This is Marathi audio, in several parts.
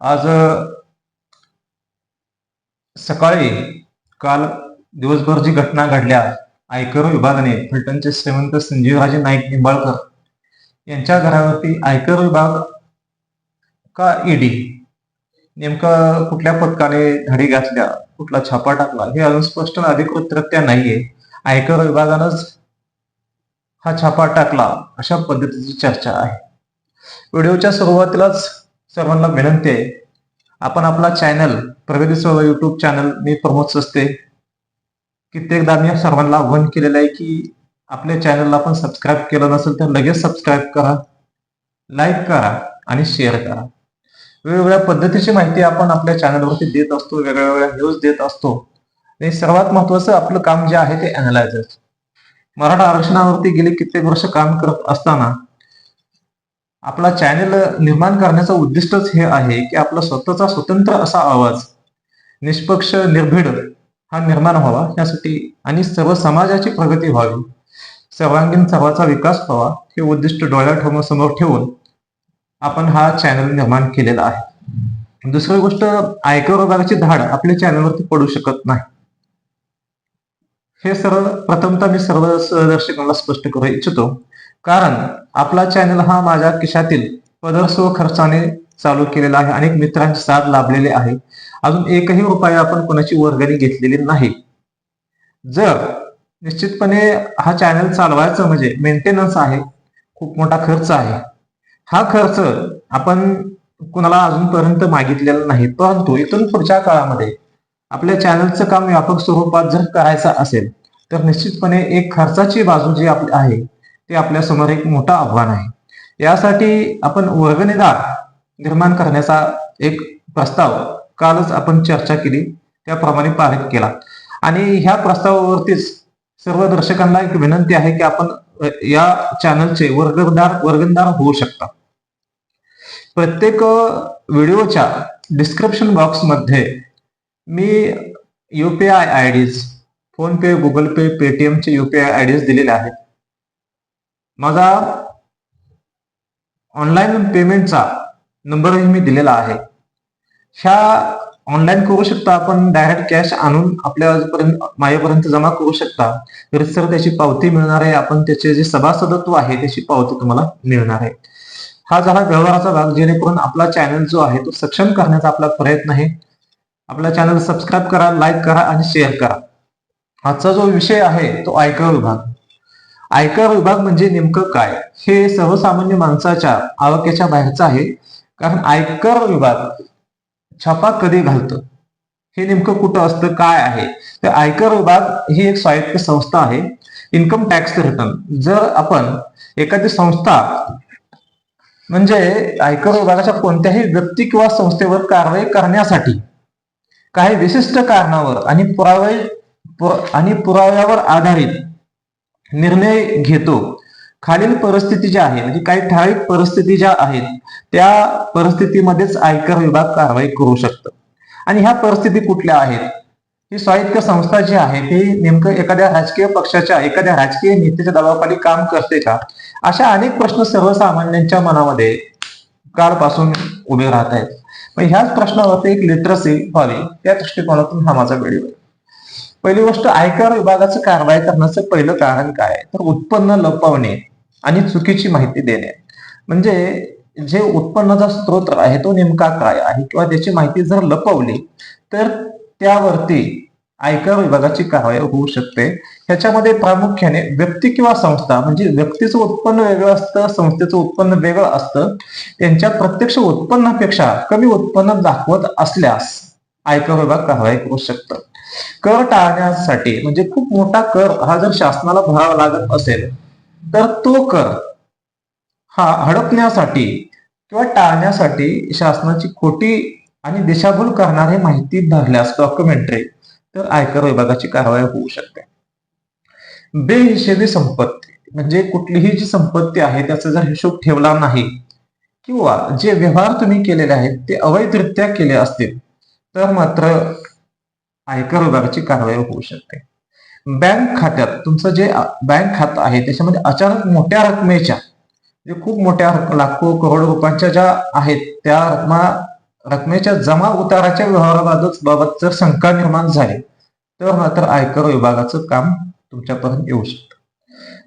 आज सकाळी काल दिवसभर जी घटना घडल्या आयकर विभागाने फलटणचे श्रीमंत संजीवराजे नाईक निंबाळकर यांच्या घरावरती आयकर विभाग का ईडी नेमका कुठल्या पथकाने धडी घातल्या? कुठला छापा टाकला? हे अजून स्पष्ट अधिकृतरित्या नाहीये. आयकर विभागानंच हा छापा टाकला अशा पद्धतीची चर्चा आहे. व्हिडिओच्या सुरुवातीलाच सर्वांना विनंती आहे. आपण आपला चॅनल प्रगती सेवा युट्यूब चॅनल मी प्रमोद सस्ते कित्येकदा मी सर्वांना आव्हान केलेलं आहे की आपल्या चॅनलला आपण सबस्क्राईब केलं नसेल तर लगेच सबस्क्राईब करा लाईक करा आणि शेअर करा. वेगवेगळ्या पद्धतीची माहिती आपण आपल्या चॅनलवरती देत असतो वेगळ्या वेगळ्या न्यूज देत असतो. आणि सर्वात महत्वाचं आपलं काम जे आहे ते अनालायझर मराठा आरक्षणावरती गेली कित्येक वर्ष काम करत असताना आपला चॅनेल निर्माण करण्याचं उद्दिष्टच हे आहे की आपला स्वतःचा स्वतंत्र असा आवाज निष्पक्ष निर्भीड हा निर्माण व्हावा. यासाठी आणि सर्व समाजाची प्रगती व्हावी. सर्वांगीण सर्वाचा विकास व्हावा हे उद्दिष्ट डोळ्या समोर ठेवून आपण हा चॅनल निर्माण केलेला आहे. दुसरी गोष्ट आयकर विभागाची धाड आपल्या चॅनलवरती पडू शकत नाही. हे सर्व प्रथमतः मी सर्व दर्शकांना स्पष्ट करू इच्छितो कारण आपला चॅनल हा माझ्या खिशातील पदरस्व खर्चाने चालू केलेला आहे अनेक मित्रांची साथ लाभलेली आहे. अजून एकही रुपये आपण कोणाची वर्गणी घेतलेली नाही. जर निश्चितपणे हा चॅनल चालवायचं म्हणजे मेंटेनन्स आहे खूप मोठा खर्च आहे. हा खर्च आपण कुणाला अजूनपर्यंत मागितलेला नाही परंतु इथून पुढच्या काळामध्ये आपल्या चॅनलचं काम व्यापक स्वरूपात जर करायचं असेल तर निश्चितपणे एक खर्चाची बाजू जी आपली आहे ते आपल्यासमोर एक मोठं आव्हान आहे. यासाठी आपण वर्गणीदार निर्माण करण्याचा एक प्रस्ताव कालच आपण चर्चा केली त्याप्रमाणे पारित केला. आणि ह्या प्रस्तावावरतीच सर्व दर्शकांना एक विनंती आहे की आपण या चॅनलचे वर्गदार वर्गणदार होऊ शकता. प्रत्येक व्हिडिओच्या डिस्क्रिप्शन बॉक्समध्ये मी UPI IDs PhonePe Google Pay पेटीएमचे UPI IDs दिलेले आहेत. माझा ऑनलाईन पेमेंटचा नंबरही मी दिलेला आहे. ह्या ऑनलाईन करू शकता आपण डायरेक्ट कॅश आणून आपल्यापर्यंत माझ्यापर्यंत जमा करू शकता. सर त्याची पावती मिळणार आहे. आपण त्याचे जे सभासदत्व आहे त्याची पावती तुम्हाला मिळणार आहे. हा झाला व्यवहाराचा भाग. जेणेकरून आपला चॅनल जो आहे तो सक्षम करण्याचा आपला प्रयत्न आहे. आपला चॅनल सबस्क्राईब करा लाईक करा आणि शेअर करा. आजचा जो विषय आहे तो आयकर विभाग. आयकर विभाग म्हणजे नेमकं काय? हे सर्वसामान्य माणसाच्या आवकेच्या बाहेरचं आहे. कारण आयकर विभाग छापा कधी घालतं? हे नेमकं कुठं असतं? काय आहे? तर आयकर विभाग ही एक स्वायत्त संस्था आहे. Income tax return. जर आपण एखादी संस्था म्हणजे आयकर विभागाच्या कोणत्याही व्यक्ती किंवा संस्थेवर कारवाई करण्यासाठी काही विशिष्ट कारणावर आणि पुरावे पुर- आणि पुराव्यावर आधारित निर्णय घेतो. खालील परिस्थिती ज्या आहे म्हणजे काही ठराविक परिस्थिती ज्या आहेत त्या परिस्थितीमध्येच आयकर विभाग कारवाई करू शकतं. आणि ह्या परिस्थिती कुठल्या आहेत? ही स्वायत्त संस्था जी आहे ती नेमकं एखाद्या राजकीय पक्षाच्या एखाद्या राजकीय नेत्याच्या दबावाखाली काम करते का? अशा अनेक प्रश्न सर्वसामान्यांच्या मनामध्ये काळपासून उभे राहत आहेत मग ह्याच प्रश्नावरती एक लिटरसी व्हावी त्या दृष्टिकोनातून हा माझा व्हिडिओ आहे. पहिली गोष्ट आयकर विभागाचं कारवाई करण्याचं पहिलं कारण काय? तर उत्पन्न लपवणे आणि चुकीची माहिती देणे. म्हणजे जे उत्पन्नाचा स्रोत आहे तो नेमका काय आहे? किंवा त्याची माहिती जर लपवली तर त्यावरती आयकर विभागाची कारवाई होऊ शकते. ह्याच्यामध्ये प्रामुख्याने व्यक्ती किंवा संस्था म्हणजे व्यक्तीचं उत्पन्न वेगळं असतं संस्थेचं उत्पन्न वेगळं असतं. त्यांच्या प्रत्यक्ष उत्पन्नापेक्षा कमी उत्पन्न दाखवत असल्यास आयकर विभाग कारवाई करू शकतं. कर टाळण्यासाठी म्हणजे खूप मोठा कर हा जर शासनाला भरावा लागत असेल तर तो कर हा हडपण्यासाठी किंवा टाळण्यासाठी शासनाची खोटी आणि दिशाभूल करणारी माहिती धरल्यास डॉक्युमेंटरी तर आयकर विभागाची कारवाई होऊ शकते. बेहिशेबी संपत्ती म्हणजे कुठलीही जी संपत्ती आहे त्याचा जर हिशोब ठेवला नाही किंवा जे व्यवहार तुम्ही केलेले आहेत ते अवैधरित्या केले असतील तर मात्र आयकर विभागाची कारवाई होऊ शकते. बँक खात्यात तुमचं जे बँक खातं आहे त्याच्यामध्ये अचानक मोठ्या रकमेच्या जे खूप मोठ्या लाखो करोड रुपयांच्या ज्या आहेत त्या रकमा रकमेच्या जमा उताराच्या व्यवहाराबाबत बाबत जर शंका निर्माण झाली तर मात्र आयकर विभागाचं काम तुमच्यापर्यंत येऊ शकतं.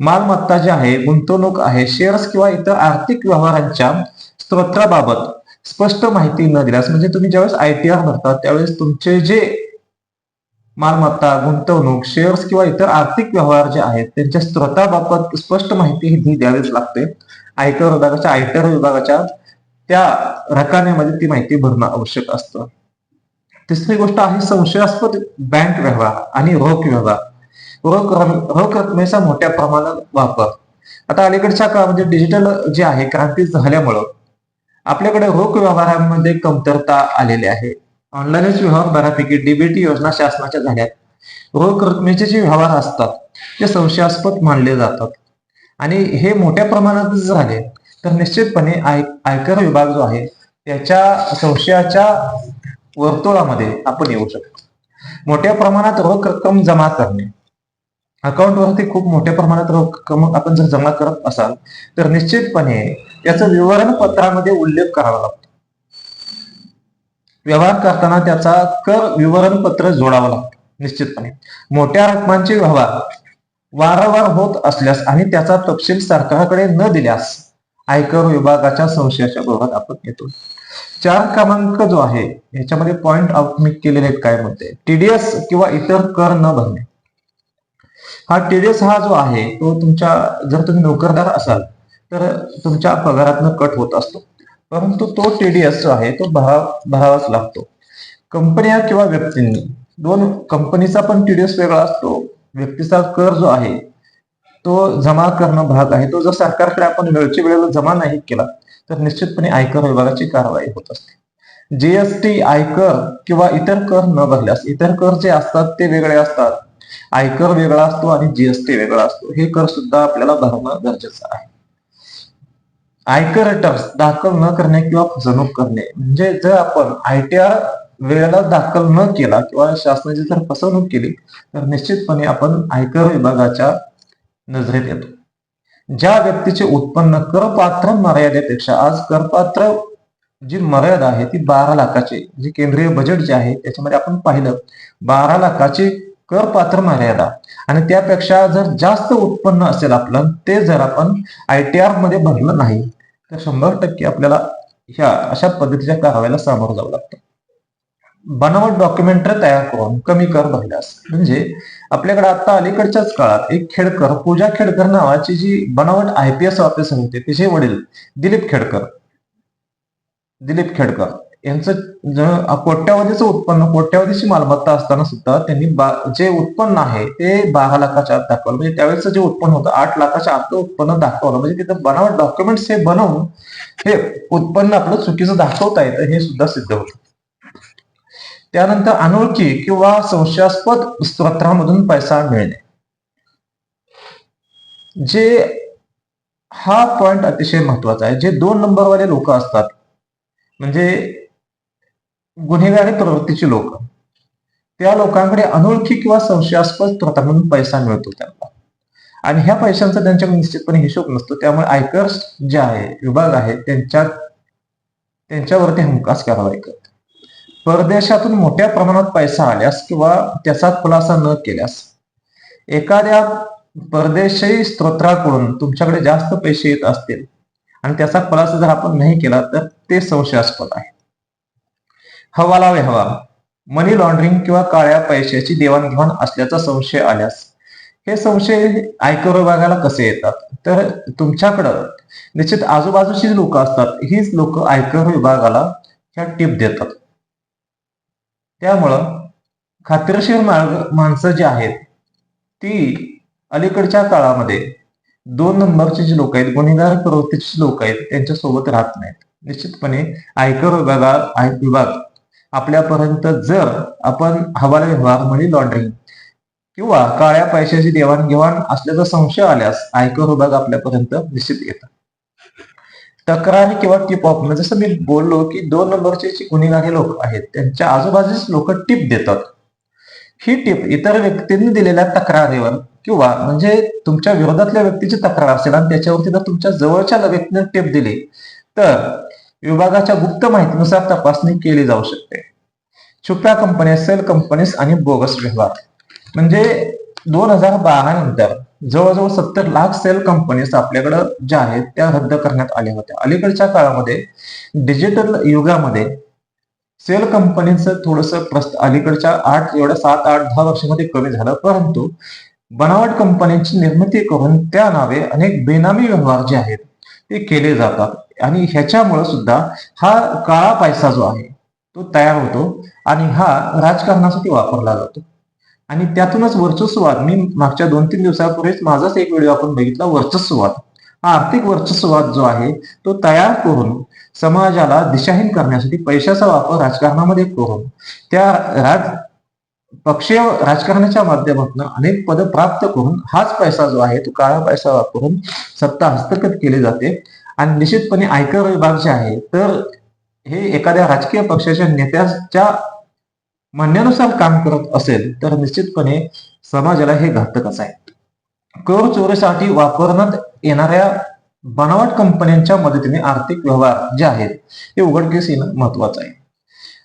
मालमत्ता जी आहे गुंतवणूक आहे शेअर्स किंवा इतर आर्थिक व्यवहारांच्या स्त्रोत्राबाबत स्पष्ट माहिती न दिल्यास म्हणजे तुम्ही ज्यावेळेस आय टी आर भरता त्यावेळेस तुमचे जे मालमत्ता गुंतवणूक शेअर्स किंवा इतर आर्थिक व्यवहार जे आहेत त्यांच्या स्त्रोताबाबत स्पष्ट माहिती ही द्यावीच लागते. आयकर विभागाच्या आयकर विभागाच्या त्या रकान्यामध्ये ती माहिती भरणं आवश्यक असतं. तिसरी गोष्ट आहे संशयास्पद बँक व्यवहार आणि रोख व्यवहार. रोख रोख रकमेचा मोठ्या प्रमाणात वापर. आता अलीकडच्या काळामध्ये डिजिटल जे आहे क्रांती झाल्यामुळं आपल्याकडे रोख व्यवहारांमध्ये कमतरता आलेली आहे. ऑनलाईनच व्यवहार बऱ्यापैकी डीबीटी योजना शासनाच्या झाल्यात. रोख रकमेचे जे व्यवहार असतात ते संशयास्पद मानले जातात. आणि हे मोठ्या प्रमाणात जर झाले तर निश्चितपणे आय आयकर विभाग जो आहे त्याच्या संशयाच्या वर्तुळामध्ये आपण येऊ शकतो. मोठ्या प्रमाणात रोख रक्कम जमा करणे. अकाउंटवरती खूप मोठ्या प्रमाणात रोख रक्कम आपण जर जमा करत असाल तर निश्चितपणे याचा विवरण पत्रामध्ये उल्लेख करावा लागतो. व्यवहार करताना त्याचा कर विवरण पत्र जोडावं लागतं निश्चितपणे. मोठ्या रकमांचे व्यवहार वारंवार होत असल्यास आणि त्याचा तपशील सरकारकडे न दिल्यास आयकर विभागाच्या संशयाच्या बरोबर आपण येतो. चार क्रमांक जो आहे याच्यामध्ये पॉइंट आउट मी केलेले आहेत काय म्हणते टीडीएस किंवा इतर कर न भरणे. हा टीडीएस हा जो आहे तो तुमच्या जर तुम्ही नोकरदार असाल तर तुमच्या पगारातनं कट होत असतो. परंतु तो टीडीएस जो आहे तो भरा भरावाच लागतो. कंपन्या किंवा व्यक्तींनी दोन कंपनीचा पण टीडीएस वेगळा असतो. व्यक्तीचा कर जो आहे तो जमा करणं भाग आहे. तो जर सरकारकडे आपण वेळच्या वेळेला जमा नाही केला तर निश्चितपणे आयकर विभागाची कारवाई होत असते. जीएसटी आयकर किंवा इतर कर न भरल्यास इतर कर जे असतात ते वेगळे असतात. आयकर वेगळा असतो आणि जीएसटी वेगळा असतो. हे कर सुद्धा आपल्याला भरणं गरजेचं आहे. आयकर रिटर्न्स दाखल न करणे किंवा फसवणूक करणे. म्हणजे जर आपण आयटीआर वेळेला दाखल न केला किंवा शासनाची जर फसवणूक केली तर निश्चितपणे आपण आयकर विभागाच्या नजरेत येतो. ज्या व्यक्तीचे उत्पन्न करपात्र मर्यादेपेक्षा आज करपात्र जी मर्यादा आहे ती बारा लाखाची जी केंद्रीय बजेट जे आहे त्याच्यामध्ये आपण पाहिलं बारा लाखाची करपात्र मर्यादा. आणि त्यापेक्षा जर जास्त उत्पन्न असेल आपलं ते जर आपण आय टी आरमध्ये भरलं नाही तर शंभर टक्के आपल्याला ह्या अशा पद्धतीच्या कारवाईला सामोरं जावं लागतं. बनावट डॉक्युमेंट तयार करून कमी कर भरल्यास. म्हणजे आपल्याकडे आता अलीकडच्याच काळात एक खेडकर पूजा खेडकर नावाची जी बनावट आय पी एस ऑफिसर होते तिचे वडील दिलीप खेडकर. दिलीप खेडकर. यांचं कोट्यावधीचं उत्पन्न कोट्यावधीची मालमत्ता असताना सुद्धा त्यांनी जे उत्पन्न आहे ते बारा लाखाच्या आत दाखवलं. म्हणजे त्यावेळेस जे उत्पन्न होतं आठ लाखाच्या आत उत्पन्न दाखवलं. म्हणजे तिथं बनावट डॉक्युमेंट्स हे बनवून हे उत्पन्न आपलं चुकीचं दाखवता येतं हे सुद्धा सिद्ध होतं. त्यानंतर अनोळखी किंवा संशयास्पद स्त्रोत्रामधून पैसा मिळणे. जे हा पॉइंट अतिशय महत्त्वाचा आहे. जे दोन नंबरवाले लोक असतात म्हणजे गुन्हेगारी प्रवृत्तीची लोक. त्या लोकांकडे अनोळखी किंवा संशयास्पद स्त्रोतांकडून पैसा मिळतो त्यांना. आणि ह्या पैशांचा त्यांच्याकडे निश्चितपणे हिशोब नसतो. त्यामुळे आयकर जे आहे विभाग आहे त्यांच्या त्यांच्यावरती हमखास कारवाई करते परदेशातून मोठ्या प्रमाणात पैसा आल्यास किंवा त्याचा खुलासा न केल्यास एखाद्या परदेशी स्त्रोत्राकडून तुमच्याकडे जास्त पैसे येत असतील आणि त्याचा खुलासा जर आपण नाही केला तर ते संशयास्पद आहे. हवाला व्यवहार मनी लॉन्ड्रिंग किंवा काळ्या पैशाची देवाणघेवाण असल्याचा संशय आल्यास हे संशय आयकर विभागाला कसे येतात? तर तुमच्याकडं निश्चित आजूबाजूची जी लोक असतात हीच लोक आयकर विभागाला ह्या टिप देतात. त्यामुळं खात्रीशीर मार्ग माणसं जी आहेत ती अलीकडच्या काळामध्ये दोन नंबरचे जे लोक आहेत गुन्हेगार प्रवृत्तीचे लोक आहेत त्यांच्यासोबत राहत नाहीत. निश्चितपणे आयकर विभागा आय विभाग आपल्यापर्यंत जर आपण हवाला व्यवहार म्हणजे लॉन्ड्रिंग किंवा काळ्या पैशाची देवाणघेवाण असल्याचा संशय आल्यास आयकर विभाग आपल्यापर्यंत निश्चित येतात तक्रारी किंवा टिप ऑफ म्हणजे जसं मी बोललो की दोन नंबरचे जे गुन्हेगारी लोक आहेत त्यांच्या आजूबाजूच लोक टिप देतात. ही टिप इतर व्यक्तींनी दिलेल्या तक्रारीवर किंवा म्हणजे तुमच्या विरोधातल्या व्यक्तीची तक्रार असेल आणि त्याच्यावरती जर तुमच्या जवळच्या व्यक्तीने टिप दिली तर विभागाच्या गुप्त माहितीनुसार तपासणी केली जाऊ शकते. छुप्या कंपन्या सेल कंपनीज आणि बोगस व्यवहार म्हणजे दोन हजार बारा नंतर जवळजवळ सत्तर लाख सेल कंपनीज आपल्याकडं ज्या आहेत त्या रद्द करण्यात आल्या होत्या. अलीकडच्या काळामध्ये डिजिटल युगामध्ये सेल कंपनीचं थोडस प्रस्त अलीकडच्या आठ एवढ्या सात आठ दहा वर्षामध्ये कमी झालं. परंतु बनावट कंपन्यांची निर्मिती करून त्या नावे अनेक बेनामी व्यवहार जे आहेत ते केले जातात. आणि ह्याच्यामुळे सुद्धा हा काळा पैसा जो आहे तो तयार होतो आणि हा राजकारणासाठी वापरला जातो. आणि त्यातूनच वर्चस्ववाद मी मागच्या दोन तीन दिवसापूर्वीच माझाच एक व्हिडिओ आपण बघितला वर्चस्ववाद हा आर्थिक वर्चस्ववाद जो आहे तो तयार करून समाजाला दिशाहीन करण्यासाठी पैशाचा वापर राजकारणामध्ये करून त्या राज पक्षीय राजकारणाच्या माध्यमातून अनेक पद प्राप्त करून हाच पैसा जो आहे तो काळा पैसा वापरून सत्ता हस्तगत केली जाते. आणि निश्चितपणे आयकर विभाग जे आहे तर हे एखाद्या राजकीय पक्षाच्या नेत्याच्या म्हणण्यानुसार काम करत असेल तर निश्चितपणे समाजाला हे घातकच आहे. कर चोरीसाठी वापरण्यात येणाऱ्या बनावट कंपन्यांच्या मदतीने आर्थिक व्यवहार जे आहेत हे उघडकीस येणं महत्वाचं आहे.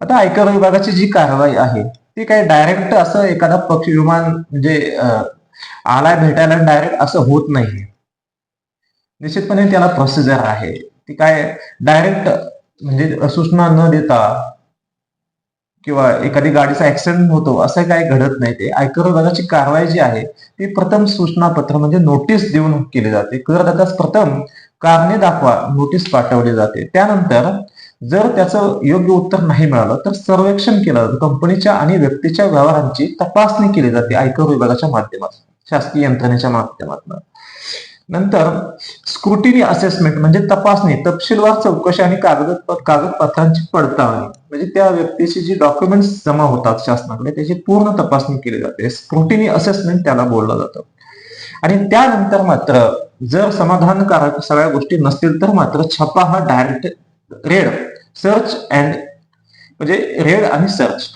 आता आयकर विभागाची जी कारवाई आहे ते काही डायरेक्ट असं एखादा पक्ष विमान म्हणजे आलाय भेटायला डायरेक्ट असं होत नाही. निश्चितपणे त्याला प्रोसिजर आहे. ती काय डायरेक्ट म्हणजे सूचना न देता किंवा एखादी गाडीचा ऍक्सिडेंट होतो असं काही घडत नाही. ते आयकर विभागाची कारवाई जी आहे ती प्रथम सूचना पत्र म्हणजे नोटीस देऊन केली जाते. करदात्यास प्रथम कारणे दाखवा नोटीस पाठवली जाते. त्यानंतर जर त्याचं योग्य उत्तर नाही मिळालं तर सर्वेक्षण केलं जातं. कंपनीच्या आणि व्यक्तीच्या व्यवहारांची तपासणी केली जाते. आयकर विभागाच्या माध्यमातून शासकीय यंत्रणेच्या माध्यमातून. नंतर स्क्रुटिनी असेसमेंट म्हणजे तपासणी तपशीलवार चौकशी आणि कागद कागदपत्रांची पडताळणी. म्हणजे त्या व्यक्तीची जी डॉक्युमेंट्स जमा होतात शासनाकडे त्याची पूर्ण तपासणी केली जाते. स्क्रुटिनी असेसमेंट त्याला बोललं जातं. आणि त्यानंतर मात्र जर समाधानकारक सगळ्या गोष्टी नसतील तर मात्र छपा हा डायरेक्ट रेड सर्च अँड म्हणजे रेड आणि सर्च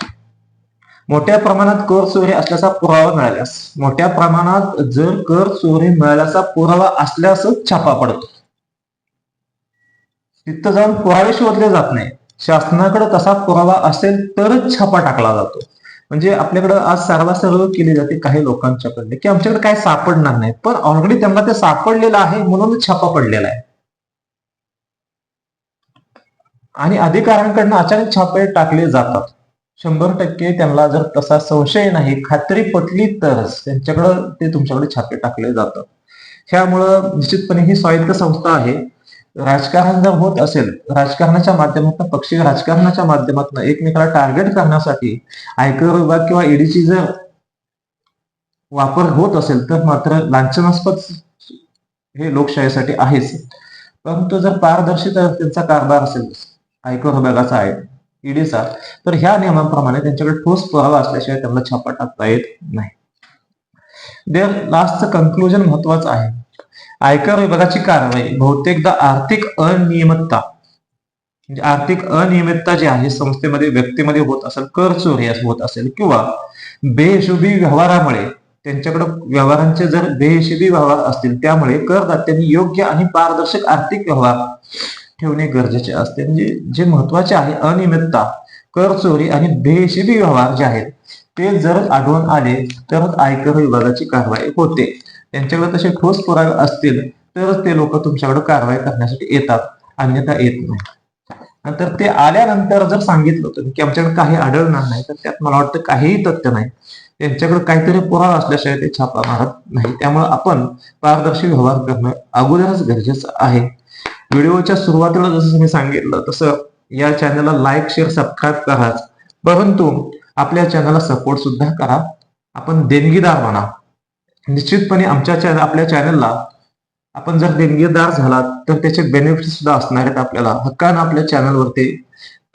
मोठ्या प्रमाणात कर चोरी असल्याचा पुरावा मिळाल्यास मोठ्या प्रमाणात जर कर चोरी मिळाल्याचा पुरावा असल्यास छापा पडतो. तिथं जाऊन पुरावे शोधले जात नाही. शासनाकडे तसा पुरावा असेल तरच छापा टाकला जातो. म्हणजे आपल्याकडे आज सर्वासर्व केली जाते काही लोकांच्याकडे की आमच्याकडे काय सापडणार नाही. पण ऑलरेडी त्यांना ते सापडलेलं आहे म्हणून छापा पडलेला आहे. आणि अधिकाऱ्यांकडनं अचानक छापे टाकले जातात. शंभर टक्के त्यांना जर तसा संशय नाही खात्री पटली तरच त्यांच्याकडं ते तुमच्याकडे छापे टाकले जातात. ह्यामुळं निश्चितपणे ही स्वायत्त संस्था आहे. राजकारण जर होत असेल राजकारणाच्या माध्यमातून पक्षी राजकारणाच्या माध्यमातून एकमेकाला टार्गेट करण्यासाठी आयकर विभाग किंवा ईडीची जर वापर होत असेल तर मात्र लांछनास्पद हे लोकशाहीसाठी आहेच. परंतु जर पारदर्शिता त्यांचा कारभार असेल आयकर विभागाचा आहे. ईडीचा. तर ह्या नियमांप्रमाणे त्यांच्याकडे ठोस पुरावा असल्याशिवाय त्यांना छापा टाकता येत नाही. देअर लास्टचं कन्क्लुजन महत्वाचं आहे. आयकर विभागाची कारवाई बहुतेकदा आर्थिक अनियमितता. म्हणजे आर्थिक अनियमितता जी आहे संस्थेमध्ये व्यक्तीमध्ये होत असेल कर चोरी होत असेल किंवा बेहिशोबी व्यवहारामुळे त्यांच्याकडे व्यवहारांचे जर बेहिशोबी व्यवहार असतील त्यामुळे करदात्यांनी योग्य आणि पारदर्शक आर्थिक व्यवहार ठेवणे गरजेचे असते. म्हणजे जे महत्त्वाचे आहे अनियमितता कर चोरी आणि बेहिशेबी व्यवहार जे आहेत ते जर आढळून आले तरच आयकर विभागाची कारवाई होते. त्यांच्याकडे तसे ठोस पुरावे असतील तरच ते लोक तुमच्याकडे कारवाई करण्यासाठी येतात. अन्यथा येत नाही. नंतर ते आल्यानंतर जर सांगितलं होतं की आमच्याकडे काही आढळणार नाही तर त्यात मला वाटतं काहीही तथ्य नाही. त्यांच्याकडे काहीतरी पुरावा असल्याशिवाय ते छापा मारत नाही. त्यामुळे आपण पारदर्शी व्यवहार करणं अगोदरच गरजेचं आहे. व्हिडिओच्या सुरुवातीला जसं मी सांगितलं तसं या चॅनलला लाईक शेअर सबस्क्राईब कराच परंतु आपल्या चॅनलला सपोर्ट सुद्धा करा. आपण देणगीदार म्हणा. निश्चितपणे आमच्या चॅनल आपल्या चॅनलला आपण जर देणगीदार झालात तर त्याचे बेनिफिट सुद्धा असणार आहेत आपल्याला. हक्कानं आपल्या चॅनलवरती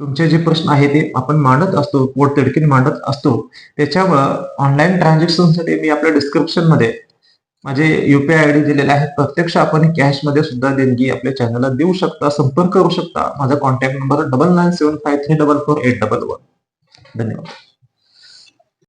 तुमचे जे प्रश्न आहे ते आपण मांडत असतो पोट तिडकीने मांडत असतो. त्याच्यामुळं ऑनलाईन ट्रान्झॅक्शनसाठी मी आपल्या डिस्क्रिप्शनमध्ये माझे युपीआय आय डी दिलेले आहे प्रत्यक्ष आपण कॅशमध्ये सुद्धा देणगी आपल्या चॅनलला देऊ शकता संपर्क करू शकता. माझा contact number double nine seven five three double four eight double one धन्यवाद.